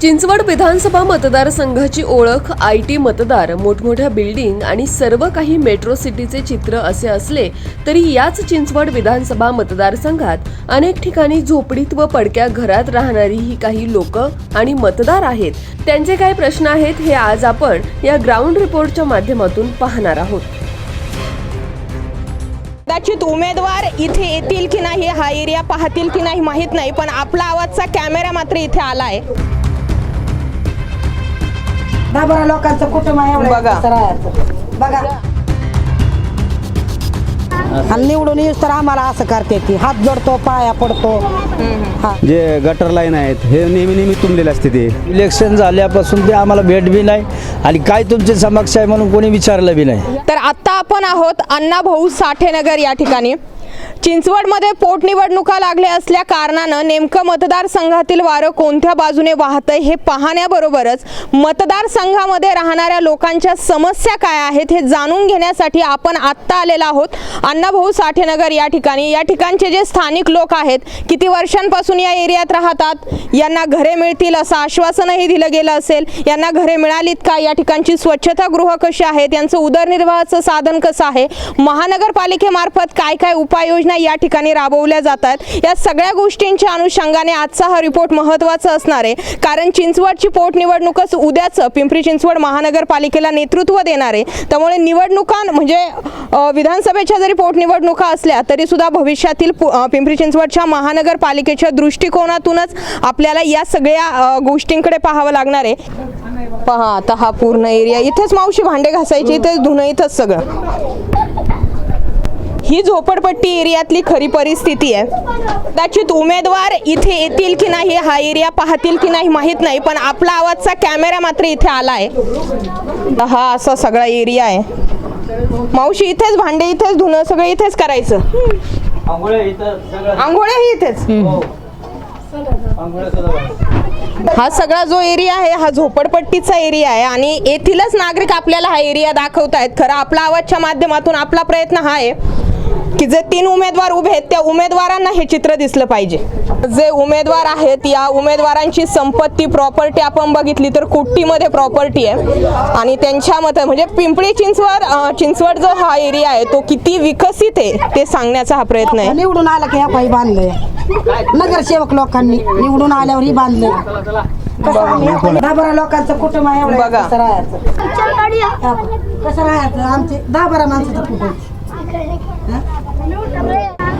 चिंचवड विधानसभा मतदारसंघाची ओळख I T मतदार मोठमोठ्या बिल्डिंग आणि सर्व काही मेट्रो सिटीचे चित्र असे असले तरी याच चिंचवड विधानसभा मतदारसंघात अनेक ठिकाणी झोपडीत व पडक्या घरात राहणारी ही काही लोक आणि मतदार आहेत. त्यांचे काय प्रश्न आहेत हे आज आपण या ग्राउंड रिपोर्टच्या माध्यमातून पाहणार आहोत. कदाचित उमेदवार इथे येतील की नाही हा एरिया पाहतील की नाही माहीत नाही पण आपला आवाजचा कॅमेरा मात्र इथे आला आहे दहा बारा लोकांचं कुटुंब आहे एवढं बघा. राहायचं. बघा. आणि निवडून येऊस तर आम्हाला असं करते ती. हात जोडतो पाया पडतो. हा. जे गटर लाईन आहेत हे नेहमी नेहमी तुंबलेले असते ते. इलेक्शन झाल्यापासून ते आम्हाला भेट बी नाही आणि काय तुमची समस्या आहे म्हणून कोणी विचारलं बी नाही. तर आत्ता आपण आहोत अण्णा भाऊ साठेनगर या ठिकाणी. चिंचवडमध्ये पोटनिवडणुका लागल्या असल्या कारणानं नेमकं मतदारसंघातील वारं कोणत्या बाजूने वाहतंय हे पाहण्याबरोबरच मतदारसंघामध्ये राहणाऱ्या लोकांच्या समस्या काय आहेत हे जाणून घेण्यासाठी आपण आत्ता आलेलो आहोत. अण्णाभाऊ साठेनगर या ठिकाणी. या ठिकाणचे जे स्थानिक लोक आहेत किती वर्षांपासून या एरियात राहतात? यांना घरे मिळतील असं आश्वासनही दिलं गेलं असेल. यांना घरे मिळालीत का? या ठिकाणची स्वच्छतागृह कशी आहेत? यांचं उदरनिर्वाहाचं साधन कसं आहे? महानगरपालिकेमार्फत काय काय उपाय उपाययोजना या ठिकाणी राबवल्या जातात. या सगळ्या गोष्टींच्या अनुषंगाने आजचा हा रिपोर्ट महत्त्वाचा असणार आहे. कारण चिंचवडची पोटनिवडणूकच उद्याच पिंपरी चिंचवड महानगरपालिकेला नेतृत्व देणार आहे. त्यामुळे निवडणुका म्हणजे विधानसभेच्या जरी पोटनिवडणुका असल्या तरी सुद्धा भविष्यातील पिंपरी चिंचवडच्या महानगरपालिकेच्या दृष्टिकोनातूनच आपल्याला या सगळ्या गोष्टींकडे पाहावं लागणार आहे. पहा आता हा पूर्ण एरिया इथेच मावशी भांडे घासायची इथेच धुणं इथंच सगळं. ही झोपडपट्टी एरियातली खरी परिस्थिती आहे. कदाचित उमेदवार इथे येतील की नाही हा एरिया पाहतील की नाही माहीत नाही पण आपला आवाजचा कॅमेरा मात्र इथे आला आहे. हा असा सगळा एरिया आहे. मावशी इथेच भांडे इथेच धुणं सगळं इथेच करायचं? आंघोळ्याही इथेच? हा सगळा जो एरिया आहे हा झोपडपट्टीचा एरिया आहे आणि येथीलच नागरिक आपल्याला हा एरिया दाखवतायत. खरं आपला आवाजच्या माध्यमातून आपला प्रयत्न हा आहे. की जे तीन उमेदवार उभे आहेत त्या उमेदवारांना हे चित्र दिसलं पाहिजे. जे उमेदवार आहेत या उमेदवारांची संपत्ती प्रॉपर्टी आपण बघितली तर कोट्टीमध्ये प्रॉपर्टी आहे. आणि त्यांच्या मते म्हणजे पिंपरी चिंचवड चिंचवड जो हा एरिया आहे तो किती विकसित आहे ते सांगण्याचा हा प्रयत्न आहे. निवडून आलं की ह्या पायी बांधलंय. नगरसेवक लोकांनी निवडून आल्यावर ही पायी- दहा बारा लोकांचं कुटुंब आहे एवढं बघा. कसं राहायचं? कसं राहायचं? आमचे दहा बारा माणसाचं कुटुंब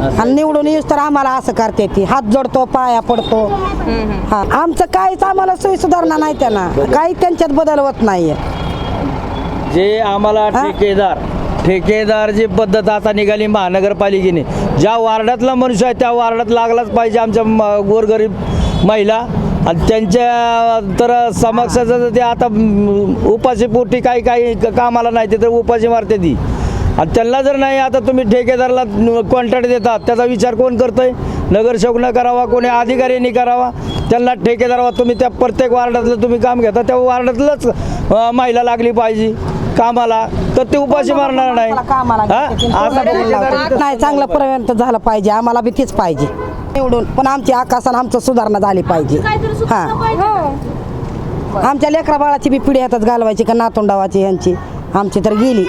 आणि निवडून येऊस तर आम्हाला असं करते ती. हात जोडतो पाया पडतो. हा आमचं काहीच आम्हाला सोयी सुधारणा नाही त्यांना. काही त्यांच्यात बदल होत नाहीये. जे आम्हाला हा? ठेकेदार ठेकेदारची पद्धत आता निघाली महानगरपालिकेने ज्या वार्डातला मनुष्य आहे त्या वार्डात लागलाच पाहिजे आमच्या गोरगरीब महिला. आणि त्यांच्या तर समक्षाचं ते आता म, उपाशीपोटी काही काही कामाला नाही ते तर उपाशी मारते ती. आणि त्यांना जर नाही आता तुम्ही ठेकेदारला कॉन्ट्रॅक्ट देतात त्याचा विचार कोण करतोय? नगरसेवकनं करावा कोणी अधिकाऱ्यांनी करावा त्यांना ठेकेदारावा तुम्ही त्या प्रत्येक वार्डातलं तुम्ही काम घेता त्या वार्डातलंच महिला लागली पाहिजे कामाला. तर ते उपाशी मारणार नाही. कामाला हा? असा ठेकेदार नाही चांगलं पर्यंत झालं पाहिजे. आम्हाला बी तीच पाहिजे. निवडून. पण आमची आकाशानं आमचं सुधारणा झाली पाहिजे. हा. आमच्या लेकरा बाळाची बी पिढी हातात घालवायची का नातोंडावाची यांची आमची तर गेली.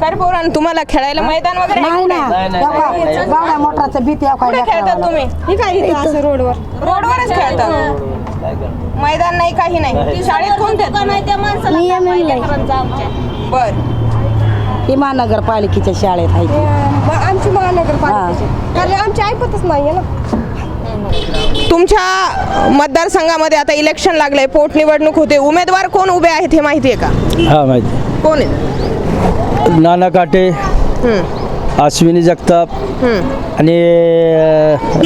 तर पोरांनो तुम्हाला खेळायला मैदान वगैरे आहे नाही कुठे? ना मोटराचं भीती आहे कुठे खेळतात. तुम्ही? हे काय इथं असं रोडवर. रोडवरच खेळतात मैदान नाही काही नाही. शाळेत कोणते बर. ही महानगरपालिकेच्या शाळेत आहे ती. आमची महानगरपालिकेची. कारण आमची ऐकतच नाहीये ना. तुमच्या मतदारसंघामध्ये आता इलेक्शन लागलंय पोटनिवडणूक होते. उमेदवार कोण उभे आहेत हे माहिती आहे का? हा माहिती. कोण आहेत? नाना काटे अश्विनी जगताप. आणि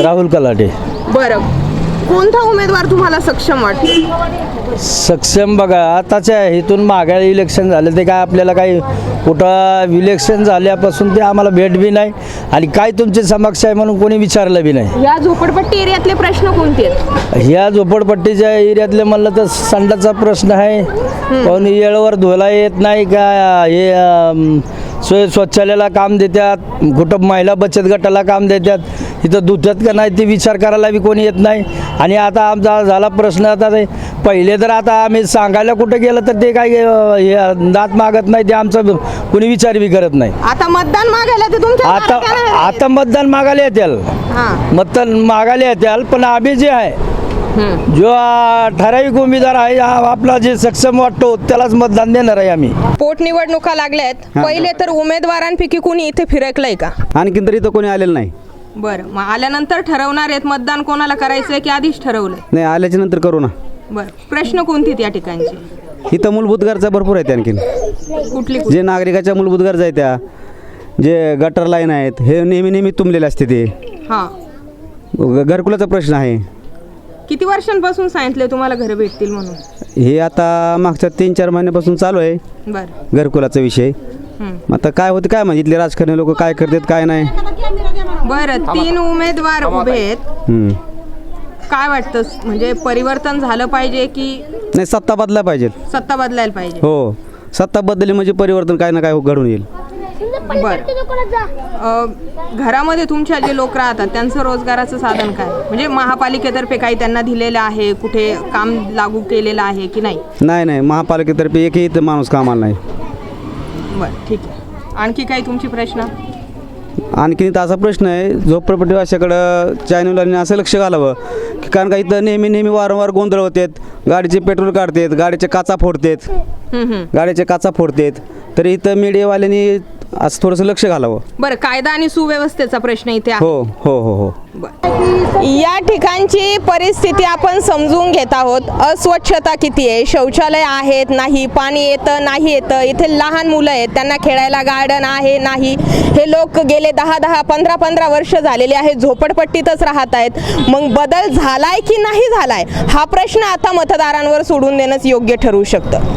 राहुल कलाटे. बरं. कोणता उमेदवार तुम्हाला सक्षम वाटतो? सक्षम बघा आताच्या इथून मागे इलेक्शन झालं ते काय आपल्याला काही कुठं इलेक्शन झाल्यापासून ते आम्हाला भेट बी नाही आणि काय तुमची समस्या आहे म्हणून कोणी विचारलं बी नाही. या झोपडपट्टी एरियातले प्रश्न कोणते आहेत? ह्या झोपडपट्टीच्या एरियातले म्हणलं तर संडाचा प्रश्न आहे. कोणी येळवर धुवायला येत नाही का? हे शौचालयाला काम देतात कुठं महिला बचत गटाला काम देतात. इथं धुत्यात का नाही ते विचार करायला बी कोणी येत नाही. आणि आता आमचा झाला प्रश्न आता ते पहिले तर आता आम्ही सांगायला कुठं गेलं तर ते काय अं, हे दात मागत नाही ते आमचं कोणी विचार बी करत नाही. आता मतदान मागायला ते तुमच्या आता. आता मतदान मागायला येतील हां. मतदान मागायला येतील पण आम्ही जे आहे जो ठराविक उमेदवार आहे हा आपला जे सक्षम वाटतो त्यालाच मतदान देणार आहे आम्ही. पोटनिवडणुका लागल्या आहेत पहिले तर उमेदवारांपैकी कोणी इथे फिरकलंय का? आणखीन तरी इथं कोणी आलेलं नाही. बरं. मग आल्यानंतर ठरवणार आहेत मतदान कोणाला करायचंय की आधीच ठरवलंय? नाही आल्याच्यानंतर करू ना. बरं. प्रश्न कोणते या ठिकाणचे? इथं मूलभूत गरजा भरपूर आहेत आणखीन. कुठली जे नागरिकाच्या मूलभूत गरजा आहेत त्या. जे गटर लाईन आहेत हे नेहमी नेहमी तुंबलेले असते ते. हां. ग- घरकुलाचा प्रश्न आहे. किती वर्षांपासून सांगितले तुम्हाला घरं भेटतील म्हणून? हे आता मागच्या तीन चार महिन्यापासून चालू आहे. बरं. घरकुलाचा विषय. हं. मग आता काय होतं काय माहिती? इथले राजकारणी लोक काय करतात काय नाही. बरं तीन उमेदवार उभे आहेत. हम्म. काय वाटतं? म्हणजे परिवर्तन झालं पाहिजे की नाही सत्ता बदला पाहिजे. सत्ता बदलायला पाहिजे? हो. सत्ता बदलली म्हणजे परिवर्तन काय ना काय घडून येईल. बरं. अ, घरामध्ये तुमच्या जे लोक राहतात त्यांचं रोजगाराचं साधन काय? म्हणजे महापालिकेतर्फे काही त्यांना दिलेलं आहे कुठे काम लागू केलेलं आहे की नाही? नाही नाही. महापालिकेतर्फे एकही इथं माणूस कामाला नाही. बरं ठीक आहे. आणखी काही तुमची प्रश्न? आणखीन इथं असा प्रश्न आहे झोपडपट्टीवाशाकडं चॅनलवाल्यांनी असं लक्ष घालावं की कारण का इथं नेहमी नेहमी वारंवार गोंधळ होतात गाडीचे पेट्रोल काढतात गाडीचे काचा फोडतात हं, हं. गाडीचे काचा फोडतात तर इथं मीडियावाल्यांनी असं थोडंसं लक्ष घालावं. बरं कायदा आणि सुव्यवस्थेचा प्रश्न इथे आहे. हो हो हो हो. या ठिकाणची परिस्थिती आपण समजून घेत आहोत. अस्वच्छता किती आहे? शौचालय आहेत नाही पाणी येतं नाही येतं. इथे लहान मुलं आहेत त्यांना खेळायला गार्डन आहे नाही. हे लोक गेले दहा दहा पंधरा पंधरा वर्ष झालेले आहेत झोपडपट्टीतच राहत आहेत. मग बदल झालाय की नाही झालाय? हा प्रश्न आता मतदारांवर सोडून देणंच योग्य ठरू शकतं.